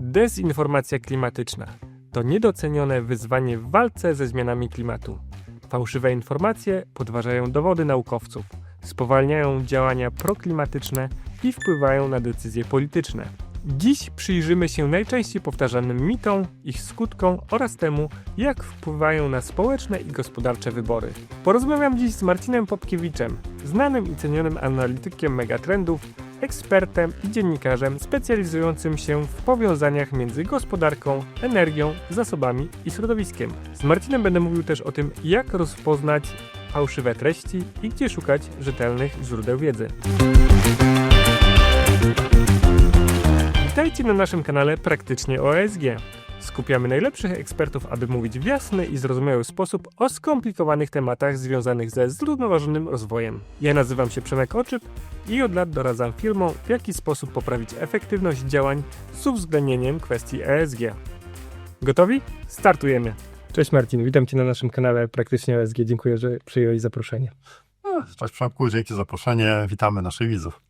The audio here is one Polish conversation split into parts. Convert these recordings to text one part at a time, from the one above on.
Dezinformacja klimatyczna to niedocenione wyzwanie w walce ze zmianami klimatu. Fałszywe informacje podważają dowody naukowców, spowalniają działania proklimatyczne i wpływają na decyzje polityczne. Dziś przyjrzymy się najczęściej powtarzanym mitom, ich skutkom oraz temu, jak wpływają na społeczne i gospodarcze wybory. Porozmawiam dziś z Marcinem Popkiewiczem, znanym i cenionym analitykiem megatrendów, ekspertem i dziennikarzem specjalizującym się w powiązaniach między gospodarką, energią, zasobami i środowiskiem. Z Marcinem będę mówił też o tym, jak rozpoznać fałszywe treści i gdzie szukać rzetelnych źródeł wiedzy. Witajcie na naszym kanale Praktycznie o. Skupiamy najlepszych ekspertów, aby mówić w jasny i zrozumiały sposób o skomplikowanych tematach związanych ze zrównoważonym rozwojem. Ja nazywam się Przemek Oczyp i od lat doradzam firmom, w jaki sposób poprawić efektywność działań z uwzględnieniem kwestii ESG. Gotowi? Startujemy! Cześć Marcin, witam Cię na naszym kanale Praktycznie ESG. Dziękuję, że przyjąłeś zaproszenie. Cześć Przemku, dzięki za zaproszenie. Witamy naszych widzów.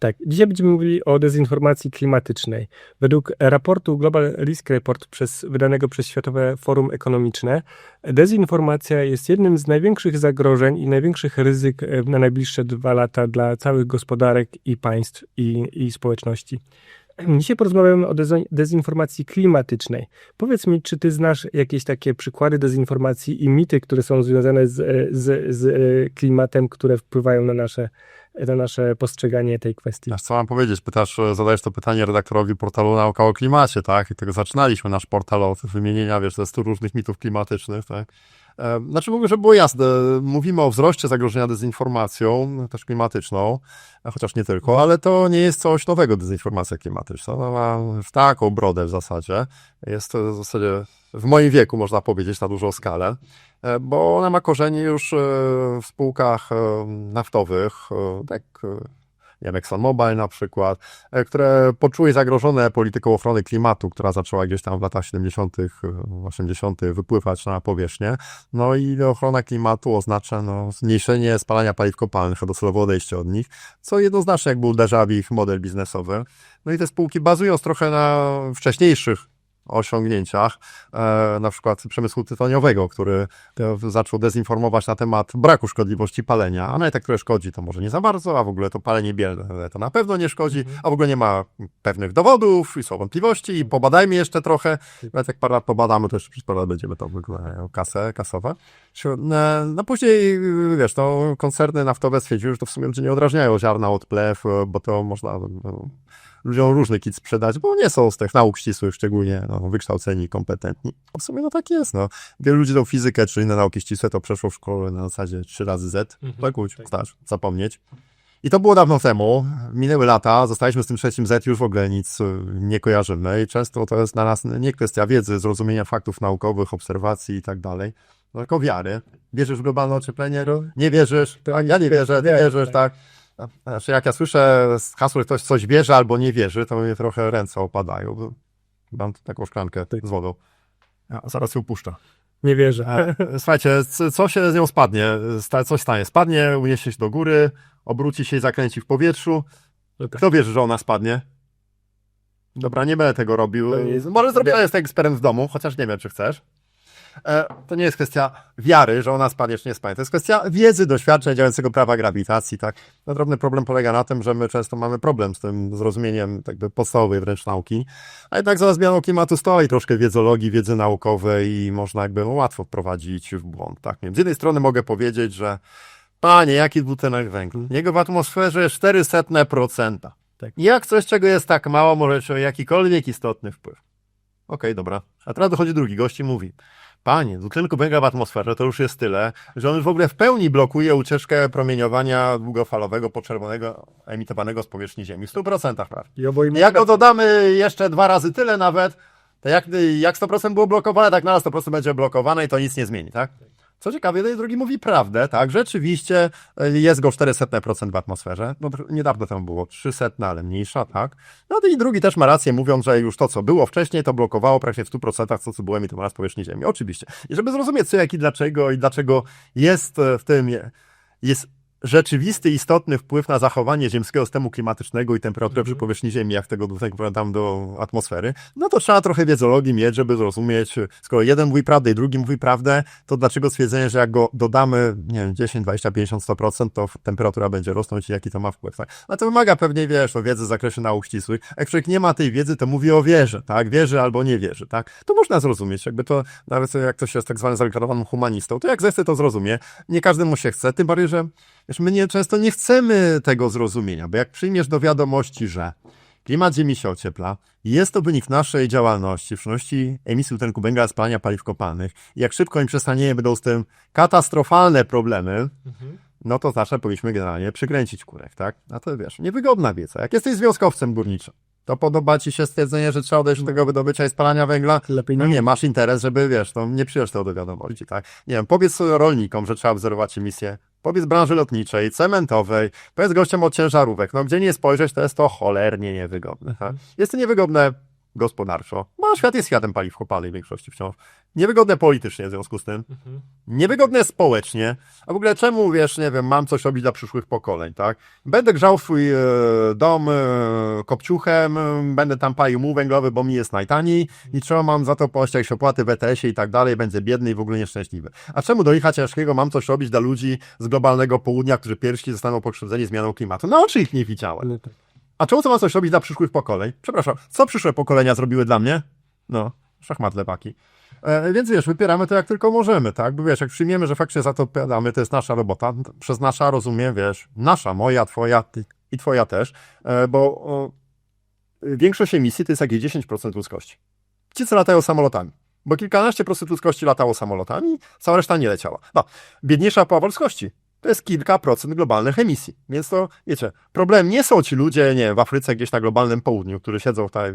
Tak, dzisiaj będziemy mówili o dezinformacji klimatycznej. Według raportu Global Risk Report przez, wydanego przez Światowe Forum Ekonomiczne, dezinformacja jest jednym z największych zagrożeń i największych ryzyk e, na najbliższe dwa lata dla całych gospodarek i państw i, i społeczności. Dzisiaj porozmawiamy o dezinformacji klimatycznej. Powiedz mi, czy ty znasz jakieś takie przykłady dezinformacji i mity, które są związane z, e, z, z e, klimatem, które wpływają na nasze, na nasze postrzeganie tej kwestii? Co mam powiedzieć? Pytasz, zadajesz to pytanie redaktorowi portalu Nauka o Klimacie, tak? I tego zaczynaliśmy nasz portal od wymienienia, wiesz, ze 100 różnych mitów klimatycznych, tak? Znaczy, mówię, żeby było jasne, mówimy o wzroście zagrożenia dezinformacją, też klimatyczną, chociaż nie tylko, ale to nie jest coś nowego, dezinformacja klimatyczna. Ona ma już taką brodę w zasadzie. Jest to w zasadzie w moim wieku, można powiedzieć, na dużą skalę, e, bo ona ma korzenie już e, w spółkach e, naftowych, tak e, wiem, ExxonMobil na przykład, e, które poczuły zagrożone polityką ochrony klimatu, która zaczęła gdzieś tam w latach 70., e, 80. wypływać na powierzchnię. No i ochrona klimatu oznacza no, zmniejszenie spalania paliw kopalnych, docelowe odejście od nich, co jednoznacznie jakby uderza w ich model biznesowy. No i te spółki bazując trochę na wcześniejszych osiągnięciach, e, na przykład przemysłu tytoniowego, który e, zaczął dezinformować na temat braku szkodliwości palenia, a nawet jak które szkodzi, to może nie za bardzo, a w ogóle to palenie bielne to na pewno nie szkodzi, a w ogóle nie ma pewnych dowodów i są wątpliwości i pobadajmy jeszcze trochę, nawet jak parę lat pobadamy, to jeszcze przez parę lat będziemy to kasę, kasowe. No, no później, wiesz, to koncerny naftowe stwierdziły, że to w sumie ludzie nie odrażniają ziarna od plew, bo to można no, ludziom różny kit sprzedać, bo nie są z tych nauk ścisłych szczególnie no, wykształceni i kompetentni. W sumie no tak jest, no. Wielu ludzi tą fizykę czy inne nauki ścisłe to przeszło w szkole na zasadzie 3 razy Z. Mhm, tak, uć, tak. znasz, zapomnieć. I to było dawno temu, minęły lata, zostaliśmy z tym trzecim Z, już w ogóle nic nie kojarzymy i często to jest dla nas nie kwestia wiedzy, zrozumienia faktów naukowych, obserwacji i tak dalej, no, tylko wiary. Wierzysz w globalne ocieplenie? Nie wierzysz? Tak. Ja nie wierzę, Nie, wierzysz, tak. Tak? Znaczy, jak ja słyszę z hasłem, ktoś coś wierzy albo nie wierzy, to mnie trochę ręce opadają. Mam tu taką szklankę Tak. z wodą. Ja zaraz ją puszczę. Nie wierzę. E, Słuchajcie, co się z nią spadnie? Coś stanie. Spadnie, uniesie się do góry, obróci się i zakręci w powietrzu. Kto wierzy, że ona spadnie? Dobra, nie będę tego robił. Jest- Może zrobię jest eksperyment w domu, chociaż nie wiem, czy chcesz. E, To nie jest kwestia wiary, że ona spadnie, czy nie spadnie. To jest kwestia wiedzy, doświadczeń działającego prawa grawitacji, tak? No, drobny problem polega na tym, że my często mamy problem z tym zrozumieniem jakby podstawowej wręcz nauki. A jednak za zmianą klimatu stoi troszkę wiedzologii, wiedzy naukowej i można jakby no, łatwo wprowadzić w błąd, tak? Z jednej strony mogę powiedzieć, że panie, jaki dwutlenek węgla? Jego w atmosferze jest 400%. Tak. Jak coś, czego jest tak mało, może mieć jakikolwiek istotny wpływ. Okej, dobra. A teraz dochodzi drugi gość i mówi, panie, dwutlenku węgla w atmosferze to już jest tyle, że on w ogóle w pełni blokuje ucieczkę promieniowania długofalowego, poczerwonego, emitowanego z powierzchni Ziemi. W 100% prawie. I obojmy Jak go dodamy jeszcze dwa razy tyle nawet, to jak, jak 100% było blokowane, tak na 100% będzie blokowane i to nic nie zmieni, tak? Co ciekawe, jeden i drugi mówi prawdę, tak? Rzeczywiście e, jest go 400% w atmosferze. No, niedawno temu było 300, ale mniejsza, tak? No i drugi też ma rację, mówiąc, że już to, co było wcześniej, to blokowało praktycznie w 100% to, co było emitowane z powierzchni Ziemi. Oczywiście. I żeby zrozumieć co, jak i dlaczego, i dlaczego jest e, w tym, jest rzeczywisty, istotny wpływ na zachowanie ziemskiego systemu klimatycznego i temperaturę Mhm. przy powierzchni Ziemi, jak tego tutaj tam do atmosfery, no to trzeba trochę wiedzologii mieć, żeby zrozumieć, skoro jeden mówi prawdę i drugi mówi prawdę, to dlaczego stwierdzenie, że jak go dodamy, nie wiem, 10, 20, 50, 100%, to temperatura będzie rosnąć i jaki to ma wpływ, tak? No to wymaga pewnej, wiesz, no, wiedzy w zakresie nauk ścisłych. Jak człowiek nie ma tej wiedzy, to mówi o wierze, tak? Wierzy albo nie wierzy, tak? To można zrozumieć, jakby to, nawet jak ktoś jest tak zwanym zadeklarowanym humanistą, to jak zechce, to zrozumie. Nie każdemu się chce, tym bardziej, że wiesz, my nie, często nie chcemy tego zrozumienia, bo jak przyjmiesz do wiadomości, że klimat Ziemi się ociepla, jest to wynik naszej działalności, w szczególności emisji dwutlenku węgla, spalania paliw kopalnych, i jak szybko im przestaniemy, będą z tym katastrofalne problemy, no to zawsze powinniśmy generalnie przykręcić kurek, tak? A to wiesz, niewygodna wiedza. Jak jesteś związkowcem górniczym, to podoba ci się stwierdzenie, że trzeba odejść od tego wydobycia i spalania węgla? Lepiej No nie, masz interes, żeby, wiesz, to nie przyjesz tego do wiadomości, tak? Nie wiem, powiedz rolnikom, że trzeba wzorować emisję. Powiedz branży lotniczej, cementowej, powiedz gościom od ciężarówek. No gdzie nie spojrzeć, to jest to cholernie niewygodne. Tak? Jest to niewygodne gospodarczo, bo świat jest światem paliw kopalnych w większości wciąż. Niewygodne politycznie w związku z tym. Mhm. Niewygodne społecznie. A w ogóle czemu, wiesz, nie wiem, mam coś robić dla przyszłych pokoleń, tak? Będę grzał swój e, dom e, kopciuchem, e, będę tam palił muł węglowy, bo mi jest najtaniej i trzeba mam za to płacić jakieś opłaty w ETS-ie i tak dalej, będę biedny i w ogóle nieszczęśliwy. A czemu do licha ciężkiego mam coś robić dla ludzi z globalnego południa, którzy pierwsi zostaną pokrzywdzeni zmianą klimatu? Na oczy ich nie widziałem. Ale tak. A czemu to mam coś robić dla przyszłych pokoleń? Przepraszam, co przyszłe pokolenia zrobiły dla mnie? No, szachmat lepaki. E, więc wiesz, wypieramy to jak tylko możemy, tak? Bo wiesz, jak przyjmiemy, że faktycznie za to odpowiadamy, to jest nasza robota. Przez nasza rozumiem, wiesz, nasza, moja, twoja ty, i twoja też, e, bo o, większość emisji to jest jakieś 10% ludzkości. Ci, co latają samolotami. Bo kilkanaście procent ludzkości latało samolotami, cała reszta nie leciała. No, biedniejsza połowa ludzkości to jest kilka procent globalnych emisji. Więc to, wiecie, problem nie są ci ludzie, nie w Afryce gdzieś na globalnym południu, którzy siedzą w, tej-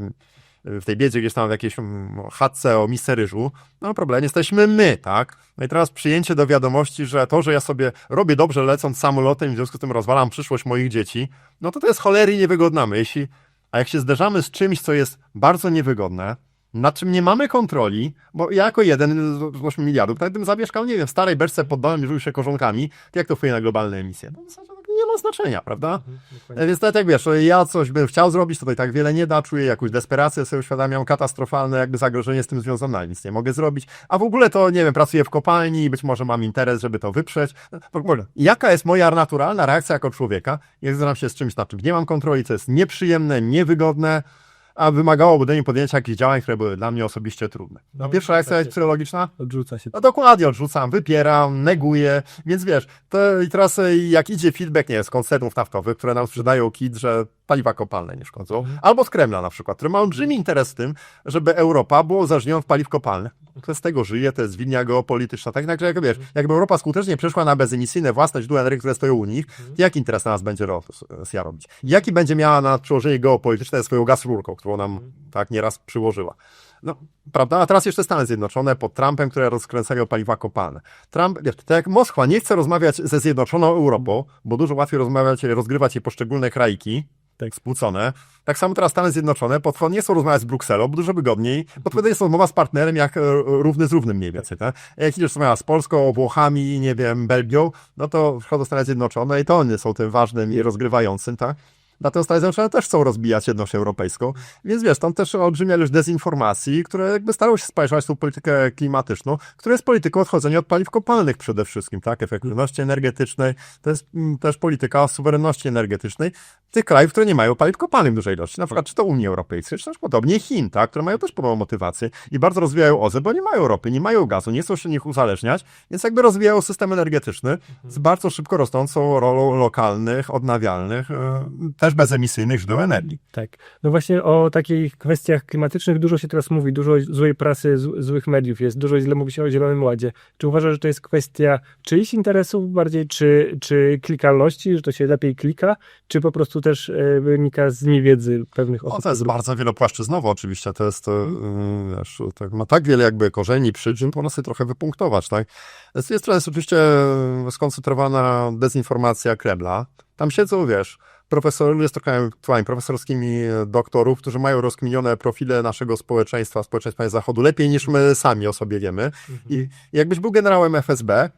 w tej biedzie gdzieś tam w jakiejś mm, chatce o misce ryżu. No problem jesteśmy my, tak? No i teraz przyjęcie do wiadomości, że to, że ja sobie robię dobrze lecąc samolotem i w związku z tym rozwalam przyszłość moich dzieci, no to to jest cholery niewygodna myśl. A jak się zderzamy z czymś, co jest bardzo niewygodne, nad czym nie mamy kontroli, bo ja jako jeden z 8 miliardów, nawet bym zamieszkał, nie wiem, w starej beczce pod domem żył się korzonkami, to jak to wpłynie na globalne emisje? No w zasadzie to nie ma znaczenia, prawda? E, Więc nawet jak wiesz, ja coś bym chciał zrobić, to i tak wiele nie da, czuję jakąś desperację, sobie uświadamiam, katastrofalne jakby zagrożenie z tym związane, nic nie mogę zrobić. A w ogóle to, nie wiem, pracuję w kopalni i być może mam interes, żeby to wyprzeć. W ogóle, jaka jest moja naturalna reakcja jako człowieka, jak zderzam się z czymś, nad czym nie mam kontroli, co jest nieprzyjemne, niewygodne, a wymagało ode mnie podjęcia jakichś działań, które były dla mnie osobiście trudne. No, No, pierwsza reakcja jest psychologiczna? Odrzuca się. No dokładnie, odrzucam, wypieram, neguję, więc wiesz, to i teraz e, jak idzie feedback, nie z koncernów naftowych, które nam sprzedają kit, że paliwa kopalne nie szkodzą, Mhm. albo z Kremla na przykład, który ma olbrzymi interes w tym, żeby Europa była uzależniona od paliw kopalnych. Kto z tego żyje, to jest linia geopolityczna. Tak jak, jak wiesz, jakby Europa skutecznie przeszła na bezemisyjne własne źródła energii, które stoją u nich, to jaki interes na nas będzie Rosja robić? Jaki będzie miała na przełożenie geopolityczne swoją gaz rurką, którą nam tak nieraz przyłożyła? No, prawda? A teraz jeszcze Stany Zjednoczone pod Trumpem, które rozkręcają paliwa kopalne. Trump, wiesz, tak jak Moskwa nie chce rozmawiać ze Zjednoczoną Europą, bo dużo łatwiej rozmawiać, rozgrywać jej poszczególne krajki, tak spłucone. Tak samo teraz Stany Zjednoczone nie chcą rozmawiać z Brukselą, bo dużo wygodniej, wtedy jest rozmowa z partnerem jak e, równy z równym mniej więcej. Tak? Jak idziesz rozmawiać z Polską, Włochami, nie wiem, Belgią, no to wchodzą Stany Zjednoczone i to one są tym ważnym i rozgrywającym, tak? Dlatego Stany Zjednoczone też chcą rozbijać jedność europejską. Więc wiesz, tam też olbrzymia ilość dezinformacji, które jakby starały się spajszać tą politykę klimatyczną, która jest polityką odchodzenia od paliw kopalnych przede wszystkim, tak? Efektywności energetycznej, to jest mm, też polityka suwerenności energetycznej tych krajów, które nie mają paliw kopalnych w dużej ilości. Na przykład czy to Unii Europejskiej, czy też podobnie Chin, tak? Które mają też podobną motywację i bardzo rozwijają OZE, bo nie mają ropy, nie mają gazu, nie chcą się nich uzależniać, więc jakby rozwijają system energetyczny z bardzo szybko rosnącą rolą lokalnych, odnawialnych, e, też bezemisyjnych źródeł energii. Tak. No właśnie o takich kwestiach klimatycznych dużo się teraz mówi, dużo złej prasy, złych mediów jest, dużo źle mówi się o Zielonym Ładzie. Czy uważasz, że to jest kwestia czyichś interesów bardziej, czy, czy klikalności, że to się lepiej klika, czy po prostu też e, wynika z niewiedzy pewnych osób? to jest bardzo wielopłaszczyznowo oczywiście, to jest, e, wiesz, tak, ma tak wiele jakby korzeni, przyczyn, można sobie trochę wypunktować, tak? Z tej strony jest oczywiście skoncentrowana dezinformacja Kremla. Tam siedzą, wiesz, profesor, jest trochę aktualnie profesorskimi doktorów, którzy mają rozkminione profile naszego społeczeństwa, społeczeństwa Zachodu lepiej niż my sami o sobie wiemy. I jakbyś był generałem FSB,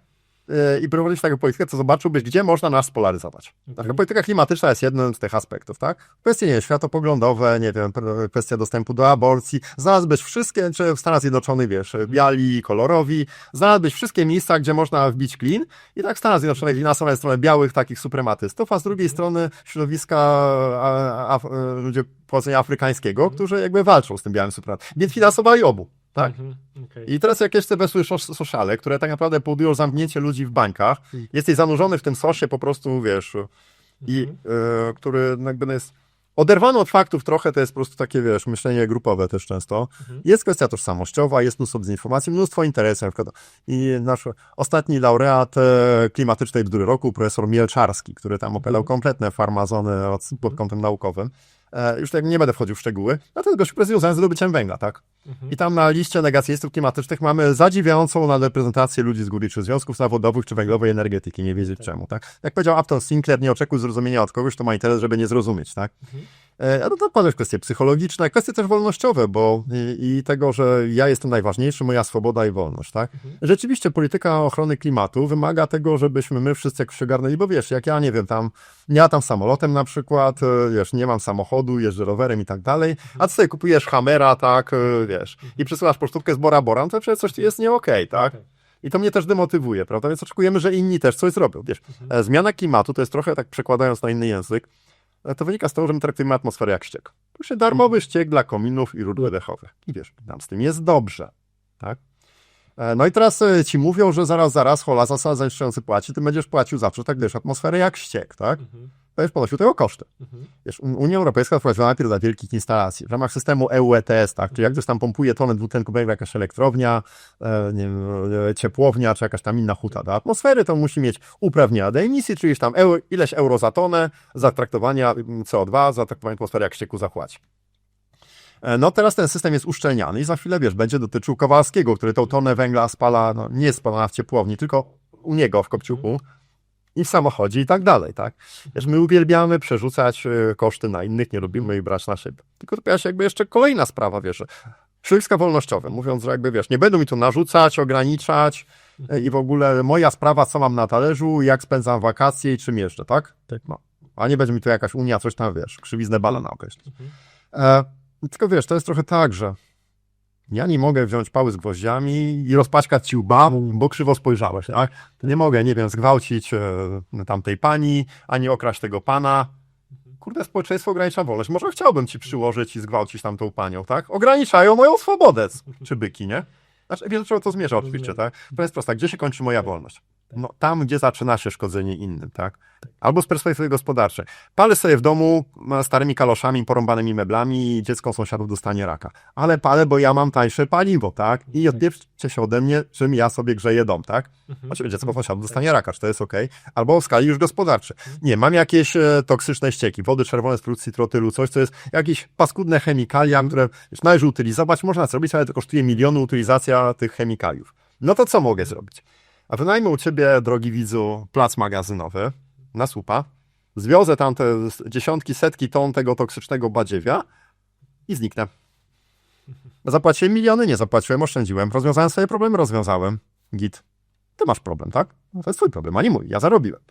i prowadzić taką politykę, to zobaczyłbyś, gdzie można nas spolaryzować. Taka polityka klimatyczna jest jednym z tych aspektów, tak? Kwestie, nie wiem, światopoglądowe, nie wiem, kwestia dostępu do aborcji. Znalazłbyś wszystkie, czy w Stanach Zjednoczonych, wiesz, biali, kolorowi, znalazłbyś wszystkie miejsca, gdzie można wbić klin i tak w Stanach Zjednoczonych glina są na stronę białych takich suprematystów, a z drugiej strony środowiska a, a, a, ludzie pochodzenia afrykańskiego, którzy jakby walczą z tym białym suprematyzmem. Więc finansowali obu. Tak. Mhm. Okej. I teraz jak jeszcze weszły szos- sociale, które tak naprawdę powodują zamknięcie ludzi w bankach, Mhm. jesteś zanurzony w tym sosie po prostu, wiesz, i Mhm. e, który jakby no jest oderwany od faktów trochę, to jest po prostu takie, wiesz, myślenie grupowe też często. Mhm. Jest kwestia tożsamościowa, jest mnóstwo dezinformacji, mnóstwo interesów. Na przykład. I nasz ostatni laureat e, klimatycznej bzdury roku, profesor Mielczarski, który tam opowiadał Mhm. kompletne farmazony od, pod kątem naukowym. E, już tak nie będę wchodził w szczegóły. Natomiast gościu jest związany z wydobyciem węgla, tak? Mhm. I tam na liście negacjonistów klimatycznych mamy zadziwiającą na reprezentację ludzi z góry, czy związków zawodowych, czy węglowej energetyki, nie wiedzieć czemu, tak? Jak powiedział Upton Sinclair, nie oczekuj zrozumienia od kogoś, kto ma interes, żeby nie zrozumieć, tak? Mhm. E, A to też kwestie psychologiczne, kwestie też wolnościowe, bo i, i tego, że ja jestem najważniejszy, moja swoboda i wolność, tak? Mhm. Rzeczywiście polityka ochrony klimatu wymaga tego, żebyśmy my wszyscy jakoś się ogarnęli, bo wiesz, jak ja nie wiem, tam, nie latam samolotem na przykład, e, wiesz, nie mam samochodu, jeżdżę rowerem i tak dalej, a ty sobie kupujesz Hammera, tak, e, wiesz, i przesyłasz pocztówkę z Bora Bora, no to przecież coś tu jest nie okej, tak? Okej. I to mnie też demotywuje, prawda? Więc oczekujemy, że inni też coś zrobią. Wiesz, e, zmiana klimatu to jest trochę tak przekładając na inny język, to wynika z tego, że my traktujemy atmosferę jak ściek. To się darmowy ściek dla kominów i rur wydechowych. I wiesz, nam z tym jest dobrze, tak? E, No i teraz e, ci mówią, że zaraz, zaraz, hola, zasada zanieczyszczający płaci, ty będziesz płacił zawsze, tak wiesz, atmosferę jak ściek, tak? Mhm. Będziesz ponosił tego koszty. Mhm. Wiesz, Un- Unia Europejska wprowadziła najpierw dla wielkich instalacji w ramach systemu EU ETS, tak? Czyli jak ktoś tam pompuje tonę dwutlenku węgla, jakaś elektrownia, e, nie wiem, e, ciepłownia, czy jakaś tam inna huta do atmosfery, to musi mieć uprawnienia do emisji, czyli tam euro, ileś euro za tonę za traktowania mm, CO2, za traktowanie atmosfery jak ścieku zapłaci. E, No teraz ten system jest uszczelniany i za chwilę, wiesz, będzie dotyczył Kowalskiego, który tą tonę węgla spala, no nie spalana w ciepłowni, tylko u niego w Kopciuku i w samochodzie i tak dalej, tak? Wiesz, my uwielbiamy przerzucać e, koszty na innych, nie lubimy ich brać na siebie. Tylko to pojawia się jakby jeszcze kolejna sprawa, wiesz, środowiska wolnościowe, mówiąc, że jakby, wiesz, nie będą mi tu narzucać, ograniczać e, i w ogóle moja sprawa, co mam na talerzu, jak spędzam wakacje i czym jeżdżę, tak? Tak. No. A nie będzie mi tu jakaś Unia coś tam, wiesz, krzywiznę balona określić. Mhm. E, tylko wiesz, to jest trochę tak, że ja nie mogę wziąć pały z gwoździami i rozpaćkać ci łba, bo krzywo spojrzałeś, tak? To nie mogę, nie wiem, zgwałcić e, tamtej pani, ani okraść tego pana. Kurde, społeczeństwo ogranicza wolność. Może chciałbym ci przyłożyć i zgwałcić tamtą panią, tak? Ograniczają moją swobodę, czy byki, nie? Znaczy, wiesz, do czego to zmierza oczywiście, tak? To jest prosta. Gdzie się kończy moja wolność? No, tam, gdzie zaczyna się szkodzenie innym, tak? Albo z perspektywy gospodarczej. Palę sobie w domu e, starymi kaloszami, porąbanymi meblami i dziecko sąsiadów dostanie raka. Ale palę, bo ja mam tańsze paliwo, tak? I odbierzcie się ode mnie, czym ja sobie grzeję dom, tak? Mhm. Oczywiście dziecko sąsiadów dostanie raka, czy to jest ok? Albo w skali już gospodarczej. Nie, mam jakieś e, toksyczne ścieki, wody czerwone z produkcji trotylu, coś, co jest jakieś paskudne chemikalia, które już należy utylizować, można zrobić, ale to kosztuje miliony utylizacja tych chemikaliów. No to co mogę zrobić? A wynajmę u ciebie, drogi widzu, plac magazynowy na słupa, zwiozę tam te dziesiątki, setki ton tego toksycznego badziewia i zniknę. Zapłaciłem miliony, nie zapłaciłem, oszczędziłem, rozwiązałem sobie problem, rozwiązałem. Git. Ty masz problem, tak? To jest twój problem, a nie mój, ja zarobiłem.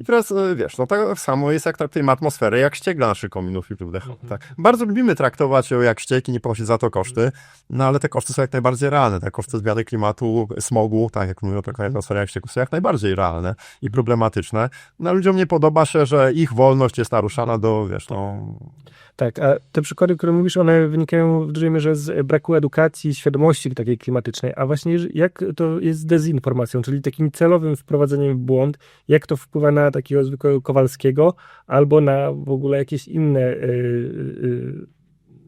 I teraz, e, wiesz, no tak samo jest jak traktujemy atmosferę, jak ściek naszych kominów i wdechowych, tak? Bardzo lubimy traktować ją jak ściek i nie ponosić za to koszty, no ale te koszty są jak najbardziej realne. Te koszty zmiany klimatu, smogu, tak jak mówię o traktowaniu atmosfery jak ścieku, są jak najbardziej realne i problematyczne. No ludziom nie podoba się, że ich wolność jest naruszana do, wiesz, no... Tak, a te przykłady, które mówisz, one wynikają w dużej mierze z braku edukacji, świadomości takiej klimatycznej. A właśnie jak to jest z dezinformacją, czyli takim celowym wprowadzeniem w błąd, jak to wpływa na takiego zwykłego Kowalskiego albo na w ogóle jakieś inne, yy, yy,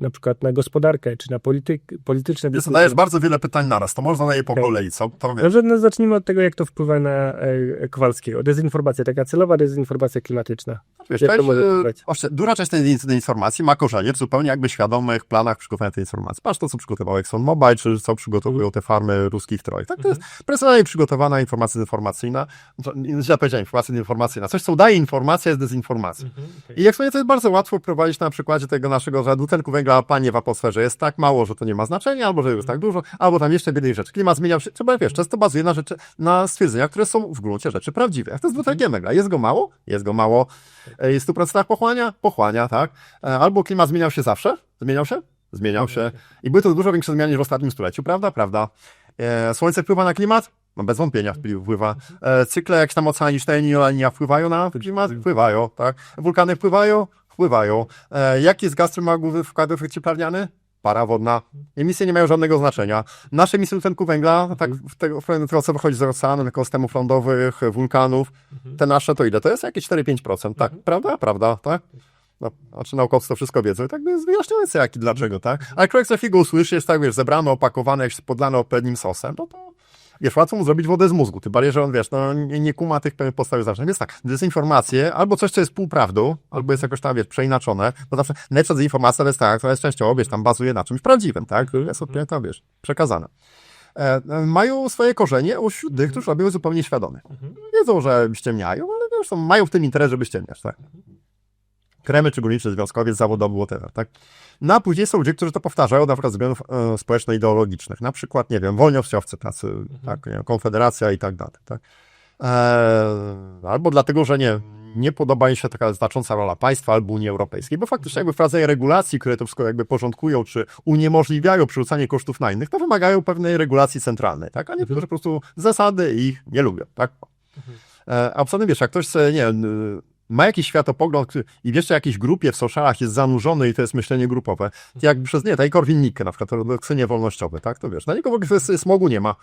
na przykład na gospodarkę, czy na polityk, polityczne Jest, dyskusje. bardzo wiele pytań naraz, to można na je po Okej. kolei, co? To, wiesz, Może no, zacznijmy od tego, jak to wpływa na e, Kowalskiego. Dezinformacja, taka celowa dezinformacja klimatyczna. Wiesz, część, e, owszem, duża część tej, tej informacji ma korzenie w zupełnie jakby świadomych planach przygotowania tej informacji. Patrz to, co przygotował ExxonMobil, czy co przygotowują te farmy ruskich troj. Tak, to jest personalnie przygotowana informacja nie- źle powiedziałem, informacja dezinformacyjna. Coś, co daje informacja, jest dezinformacją. I jak sobie to jest bardzo łatwo wprowadzić na przykładzie tego naszego że dwutlenku węgla CO2, panie w atmosferze jest tak mało, że to nie ma znaczenia, albo że jest tak dużo, albo tam jeszcze więcej rzeczy. Klimat zmieniał się, trzeba, wiesz, często bazuje na rzeczy, na stwierdzeniach, które są w gruncie rzeczy prawdziwe. Jak to jest dwutlekiem węgla? Jest go mało? Jest go mało. E, Jest w 100% pochłania? Pochłania, tak. E, Albo klimat zmieniał się zawsze? Zmieniał się? Zmieniał się. I były to dużo większe zmiany niż w ostatnim stuleciu, prawda? Prawda. E, Słońce wpływa na klimat? No bez wątpienia wpływa. Cykle jakieś tam oceaniczne i linia wpływają na klimat? Wpływają, tak. Wulkany wpływają? Wpływają. Jaki jest gaz, który ma wkład w cieplarniany? Para wodna. Emisje nie mają żadnego znaczenia. Nasze emisje dwutlenku węgla, tak w tego, w tego co wychodzi z oceanu, ekosystemów lądowych, wulkanów, te nasze to ile? To jest jakieś 4-5%, tak? Prawda? Prawda, tak? No, znaczy naukowcy to wszystko wiedzą i tak jest wyjaśniające jak i dlaczego, tak? Ale człowiek co chwilę usłyszy, jest tak, wiesz, zebrane, opakowane, podlane odpowiednim sosem, no to wiesz, łatwo mu zrobić wodę z mózgu, tym bardziej, że on, wiesz, no nie, nie kuma tych pewnych podstawowych znaczeń. Więc tak, dezinformacje, albo coś, co jest półprawdą, albo jest jakoś tam, wiesz, przeinaczone, bo zawsze najlepsza dezinformacja to jest tak, to jest częściowo, wiesz, tam bazuje na czymś prawdziwym, tak? Które jest odpowiednio, wiesz, przekazane. E, e, mają swoje korzenie wśród tych, którzy robią zupełnie świadomie. Wiedzą, że ściemniają, ale wiesz, mają w tym interes, żeby ściemniać, tak? Kremy czy górniczy związkowiec zawodowy, whatever, tak? No a później są ludzie, którzy to powtarzają, na przykład względów e, społeczno-ideologicznych. Na przykład, nie wiem, wolniowcowcy tacy, tak, nie Konfederacja i tak dalej, tak? E, albo dlatego, że nie, nie podoba im się taka znacząca rola państwa albo Unii Europejskiej, bo faktycznie jakby wprowadzenie regulacji, które to wszystko jakby porządkują, czy uniemożliwiają przerzucanie kosztów na innych, to wymagają pewnej regulacji centralnej, tak? A niektórzy po prostu zasady ich nie lubią, tak? E, A poza tym, wiesz, jak ktoś nie wiem, ma jakiś światopogląd który- i wiesz, że jakiejś grupie w socialach jest zanurzony i to jest myślenie grupowe, jak przez, nie, tak jak Korwin Mikke na przykład, to redakcyjnie wolnościowe, tak, to wiesz, na niego w ogóle smogu nie ma,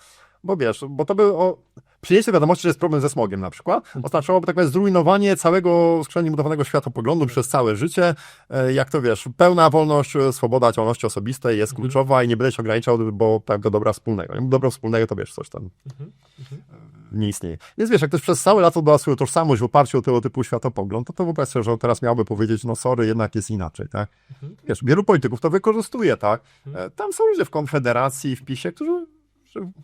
bo wiesz, bo to by o, przyjęcie wiadomości, że jest problem ze smogiem na przykład, oznaczałoby tak naprawdę zrujnowanie całego skrzętnie budowanego światopoglądu przez całe życie, e, jak to wiesz, pełna wolność, e, swoboda działalności osobistej jest kluczowa i nie będę się ograniczał, bo tak do dobra wspólnego. Dobro wspólnego to wiesz, coś tam nie istnieje. Więc wiesz, jak ktoś przez całe lato o swoją tożsamość w oparciu o tego typu światopogląd, to to wyobraź sobie, że teraz miałby powiedzieć, no sorry, jednak jest inaczej, tak? Wiesz, wielu polityków to wykorzystuje, tak? E, Tam są ludzie w Konfederacji, w PiSie, którzy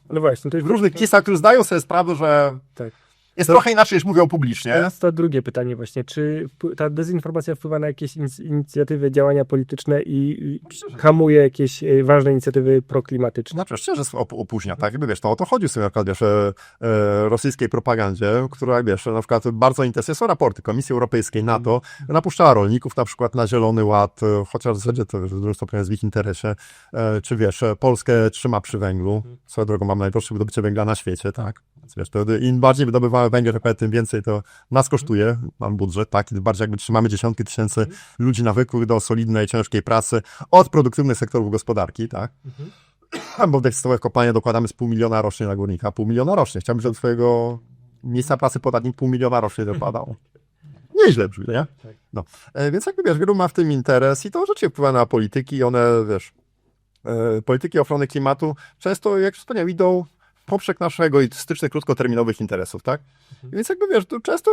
No właśnie, to w różnych kisach, którzy zdają sobie sprawę, że Tak. Jest To- trochę inaczej niż mówią publicznie. Teraz to drugie pytanie właśnie. Czy ta dezinformacja wpływa na jakieś in- inicjatywy, działania polityczne i i hamuje jakieś e, ważne inicjatywy proklimatyczne? Znaczy, szczerze op- opóźnia, tak? Jakby, wiesz, to o to chodzi sobie na przykład, wiesz, e, e, rosyjskiej propagandzie, która, wiesz, na przykład bardzo interesuje, są raporty Komisji Europejskiej, NATO, napuszczała rolników na przykład na Zielony Ład, e, chociaż w zasadzie to w dużym stopniu jest w ich interesie, e, czy wiesz, Polskę trzyma przy węglu, swoją drogą mam najdroższe wydobycie węgla na świecie, tak? Więc wiesz, to im bardziej wydobywamy węgiel, tym więcej to nas kosztuje, mam budżet, tak? Tym bardziej jakby trzymamy dziesiątki tysięcy ludzi nawykłych do solidnej, ciężkiej pracy od produktywnych sektorów gospodarki, tak? Bo w tekstowe kopalnie dokładamy z pół miliona rocznie na górnika. Pół miliona rocznie. Chciałbym, żeby do swojego miejsca pracy podatnik pół miliona rocznie dopadał. Nieźle brzmi, nie? Tak. No. E, więc jakby, wiesz, wielu ma w tym interes i to rzeczywiście wpływa na polityki i one, wiesz, e, polityki ochrony klimatu często, jak wspomniałem, idą poprzek naszego egoistycznych, krótkoterminowych interesów, tak? Więc jakby, wiesz, tu często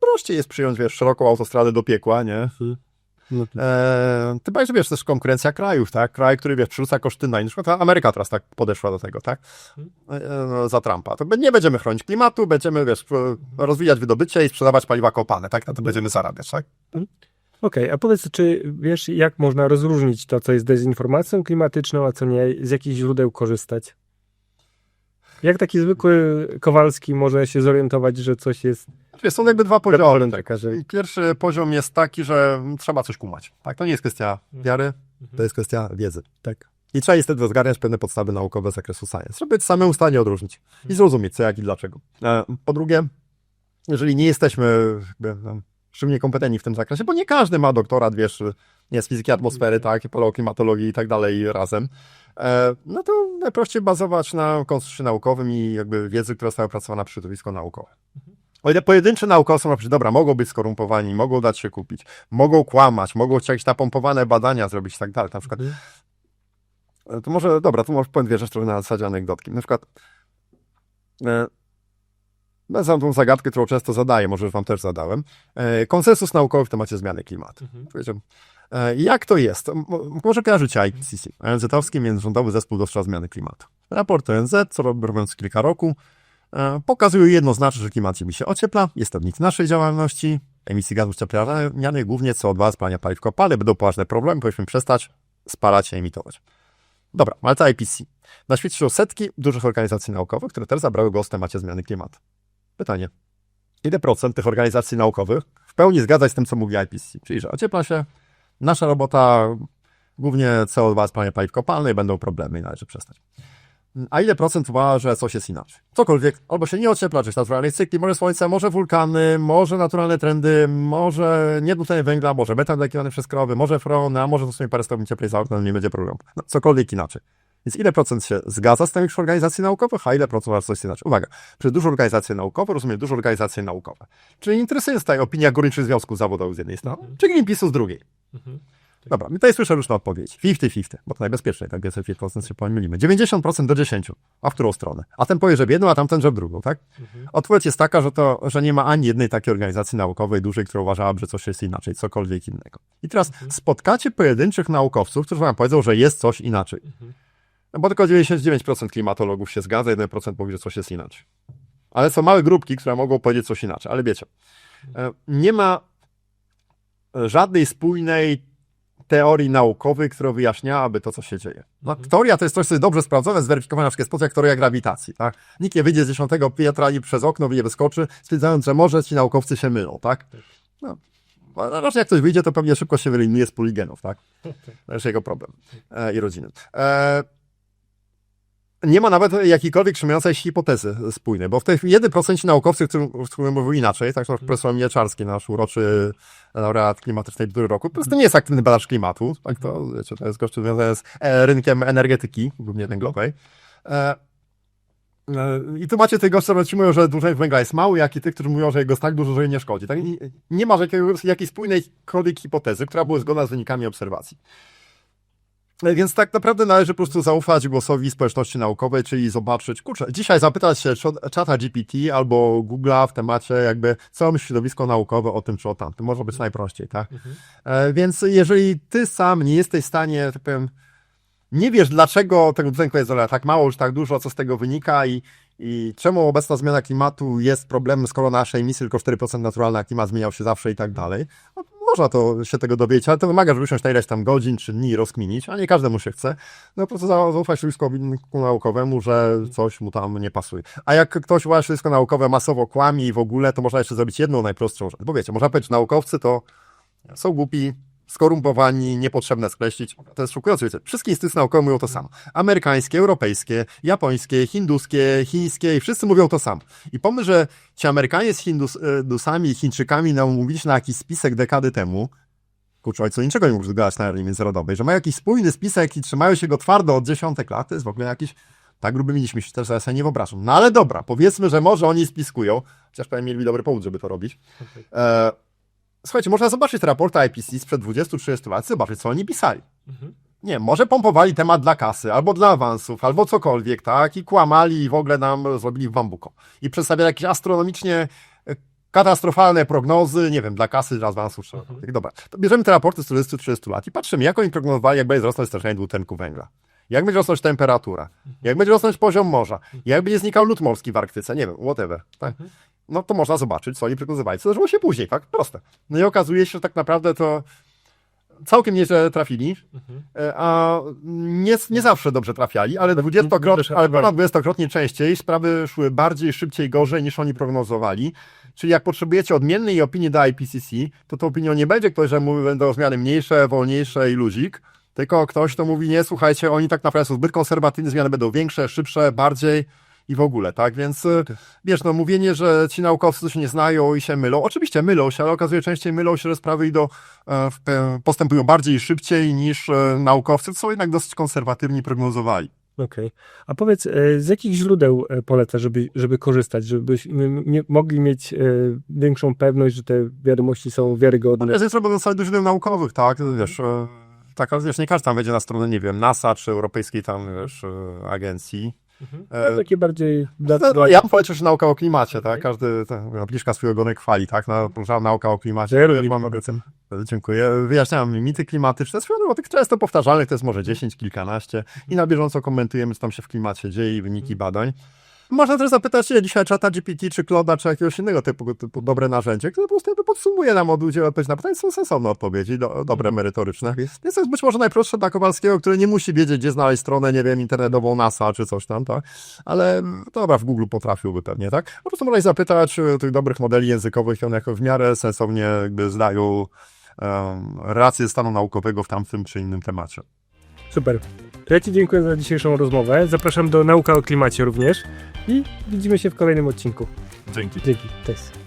prościej jest przyjąć, wiesz, szeroką autostradę do piekła, nie? No, E, ty bardziej, że wiesz, też konkurencja krajów, tak? Kraj, który, wiesz, przerzuca koszty na inne. Na przykład Ameryka teraz tak podeszła do tego, tak? E, no, za Trumpa. To nie będziemy chronić klimatu, będziemy, wiesz, rozwijać wydobycie i sprzedawać paliwa kopane, tak? Na to będziemy zarabiać, tak? Okej, a powiedz, czy wiesz, jak można rozróżnić to, co jest dezinformacją klimatyczną, a co nie, z jakich źródeł korzystać? Jak taki zwykły Kowalski może się zorientować, że coś jest Wiesz, są jakby dwa poziomy. Tak? taka, że... Pierwszy poziom jest taki, że trzeba coś kumać, tak? To nie jest kwestia wiary, to jest kwestia wiedzy, tak? I trzeba niestety zgarniać pewne podstawy naukowe z zakresu science, żeby być samemu w stanie odróżnić i zrozumieć, co, jak i dlaczego. E, Po drugie, jeżeli nie jesteśmy jakby, no, szczególnie kompetentni w tym zakresie, bo nie każdy ma doktorat, wiesz, nie z fizyki atmosfery, tak, paleoklimatologii i tak dalej razem, e, no to najprościej bazować na konsensusie naukowym i jakby wiedzy, która została opracowana przy środowisku naukowe. O ile pojedynczy naukowcy na przykład, dobra, mogą być skorumpowani, mogą dać się kupić, mogą kłamać, mogą jakieś napompowane badania zrobić i tak dalej. Na przykład, e, to może, dobra, to może powiem dwie rzeczy trochę na zasadzie anegdotki. Na przykład, e, znam tą zagadkę, którą często zadaję, może już wam też zadałem. E, konsensus naukowy w temacie zmiany klimatu. Powiedziałem, e, jak to jest? Może kojarzycie IPCC, ONZ-owski Międzyrządowy Zespół do Spraw Zmiany Klimatu. Raport ONZ, co robi- robiąc kilka roku, e, pokazuje jednoznacznie, że klimat ziemi się ociepla, jest to wynik naszej działalności, emisji gazów cieplarnianych, głównie CO2, spalania paliw kopalnych, będą poważne problemy, powinniśmy przestać spalać i emitować. Dobra, ale to IPCC. Na świecie są setki dużych organizacji naukowych, które też zabrały głos w temacie zmiany klimatu. Pytanie. Ile procent tych organizacji naukowych w pełni zgadza się z tym, co mówi IPCC? Czyli, że ociepla się, nasza robota, głównie CO2, spalanie paliw kopalnych, będą problemy i należy przestać. A ile procent uważa, że coś jest inaczej? Cokolwiek, albo się nie ociepla, czy naturalnej cykli, może słońce, może wulkany, może naturalne trendy, może niedwutlenek węgla, może metan dekiwany przez krowy, może frony, a może to sobie parę stopni cieplej za oknem, nie będzie problemu. No, cokolwiek inaczej. Więc ile procent się zgadza z tymi organizacji naukowych, a ile procent uważa, że coś jest inaczej? Uwaga, przez duże organizacje naukowe rozumiem duże organizacje naukowe. Czyli interesuje jest tutaj opinia górniczych związków zawodowych z jednej strony, czy Greenpeace'u z drugiej. Mhm. Dobra, my tutaj słyszę różne odpowiedzi. 50-50, bo to najbezpieczniej, tak więcej 50% się pomylimy. 90% do 10%. A w którą stronę? A ten powie, że w jedną, a tamten, że w drugą, tak? Mhm. Odpowiedź jest taka, że to, że nie ma ani jednej takiej organizacji naukowej dużej, która uważałaby, że coś jest inaczej, cokolwiek innego. I teraz spotkacie pojedynczych naukowców, którzy wam powiedzą, że jest coś inaczej. Mhm. No bo tylko 99% klimatologów się zgadza, 1% mówi, że coś jest inaczej. Ale są małe grupki, które mogą powiedzieć coś inaczej. Ale wiecie, e, nie ma żadnej spójnej teorii naukowej, która wyjaśniałaby to, co się dzieje. No, Mhm. Teoria to jest coś, co jest dobrze sprawdzone, zweryfikowane na przykład sposób jak teoria grawitacji. Tak? Nikt nie wyjdzie z dziesiątego piętra i przez okno nie wyskoczy, stwierdzając, że może ci naukowcy się mylą. Tak? No. A raczej jak ktoś wyjdzie, to pewnie szybko się wyeliminuje z poligenów. Tak? To jest jego problem e, i rodziny. E, nie ma nawet jakiejkolwiek przemiającej się hipotezy spójnej, bo w tej 1% naukowcy, którzy, którzy mówią inaczej, tak jak profesor Mieczarski, nasz uroczy laureat klimatycznej bzdury roku, po prostu nie jest aktywny badacz klimatu, tak to, wiecie, to jest gościu związany z e, rynkiem energetyki, głównie węglowej. E, e, I tu macie tych gości, którzy mówią, że dłużej węgla jest mały, jak i tych, którzy mówią, że jego jest tak dużo, że jej nie szkodzi. Tak? Nie, ma jakiejś spójnej hipotezy, która była zgodna z wynikami obserwacji. Więc tak naprawdę należy po prostu zaufać głosowi społeczności naukowej, czyli zobaczyć, kurczę, dzisiaj zapytać się czata GPT albo Google'a w temacie jakby, co myśli środowisko naukowe o tym czy o tamtym. Może być najprościej, tak? Mhm. E, Więc jeżeli ty sam nie jesteś w stanie, tak powiem, nie wiesz dlaczego tego dwutlenku jest tak mało, czy tak dużo, co z tego wynika i, i czemu obecna zmiana klimatu jest problemem, skoro nasze emisje tylko 4% naturalne, a klimat zmieniał się zawsze i tak dalej. No, można to się tego dowiedzieć, ale to wymaga, żeby usiąść na ileś tam godzin czy dni rozkminić, a nie każdemu się chce. No po prostu za- zaufać środowisku naukowemu, że coś mu tam nie pasuje. A jak ktoś uważa środowisko naukowe masowo kłami i w ogóle, to można jeszcze zrobić jedną najprostszą rzecz. Bo wiecie, można powiedzieć, że naukowcy to są głupi, skorumpowani, niepotrzebne skreślić. To jest szokujące, wiecie. Wszystkie instytucje naukowe mówią to samo. Amerykańskie, europejskie, japońskie, hinduskie, chińskie i wszyscy mówią to samo. I pomysł, że ci Amerykanie z Hindus, e, Hindusami i Chińczykami nam mówili na jakiś spisek dekady temu, kurczę, co niczego nie mógł zgadać na arenie międzynarodowej, że mają jakiś spójny spisek i trzymają się go twardo od dziesiątek lat, to jest w ogóle jakiś tak gruby mieliśmy się też zaraz nie wyobrażam. No ale dobra, powiedzmy, że może oni spiskują, chociaż pewnie mieli dobry powód, żeby to robić. E, słuchajcie, można zobaczyć te raporty IPCC sprzed 20-30 lat, zobaczyć, co oni pisali. Mhm. Nie, może pompowali temat dla kasy, albo dla awansów, albo cokolwiek, tak? I kłamali i w ogóle nam zrobili w bambuko. I przedstawiali jakieś astronomicznie e, katastrofalne prognozy, nie wiem, dla kasy, dla awansów, czy Mhm. Dobra, to bierzemy te raporty z 40-30 lat i patrzymy, jak oni prognozowali, jak będzie rosnąć stężenie dwutlenku węgla. Jak będzie rosnąć temperatura, jak będzie rosnąć poziom morza, jak będzie znikał lód morski w Arktyce, nie wiem, whatever, tak? No to można zobaczyć, co oni prognozowali, co zdarzyło się później, tak? Proste. No i okazuje się, że tak naprawdę to całkiem nieźle trafili, Mhm. E, a nie, nie zawsze dobrze trafiali, ale dwudziestokrotnie, ale ponad dwudziestokrotnie częściej sprawy szły bardziej, szybciej, gorzej niż oni prognozowali. Czyli jak potrzebujecie odmiennej opinii do IPCC, to tą opinią nie będzie ktoś, że mówi, będą zmiany mniejsze, wolniejsze i luzik, tylko ktoś, kto mówi, nie, słuchajcie, oni tak naprawdę są zbyt konserwatywni, zmiany będą większe, szybsze, bardziej i w ogóle, tak? Więc e, wiesz, no mówienie, że ci naukowcy się nie znają i się mylą, oczywiście mylą się, ale okazuje częściej mylą się, że sprawy idą, e, postępują bardziej i szybciej niż e, naukowcy, co są jednak dosyć konserwatywni prognozowali. Okej. A powiedz, e, z jakich źródeł poleca, żeby, żeby korzystać, żebyśmy mogli mieć większą pewność, że te wiadomości są wiarygodne? Ale jest robione do źródeł naukowych, tak, wiesz, tak, ale wiesz, nie każdy tam wejdzie na stronę, nie wiem, NASA czy europejskiej tam, wiesz, agencji. Mhm. E, No, takie bardziej... Dla, No, ja bym polecił, że nauka o klimacie, tak? Każdy ta, nabliżka swojego ogonek chwali, tak? Na, na, nauka o klimacie. Ja lubię mam Dziękuję. Wyjaśniam mity klimatyczne. Swoją o tych często powtarzalnych, to jest może 10, kilkanaście i na bieżąco komentujemy, co tam się w klimacie dzieje i wyniki badań. Można też zapytać się dzisiaj czata GPT, czy Kloda, czy jakiegoś innego typu, typu dobre narzędzie, które po prostu jakby podsumuje nam od udział odpowiedzi na pytania, są sensowne odpowiedzi, do, dobre, merytoryczne. Więc to jest być może najprostsze dla Kowalskiego, który nie musi wiedzieć, gdzie znaleźć stronę, nie wiem, internetową NASA, czy coś tam, tak? Ale dobra, w Google potrafiłby pewnie, tak? Po prostu można ich zapytać e, tych dobrych modeli językowych, one jako w miarę sensownie jakby zdają um, rację stanu naukowego w tamtym czy innym temacie. Super. To ja Ci dziękuję za dzisiejszą rozmowę. Zapraszam do Nauka o Klimacie również i widzimy się w kolejnym odcinku. Dzięki. Dzięki. Cześć.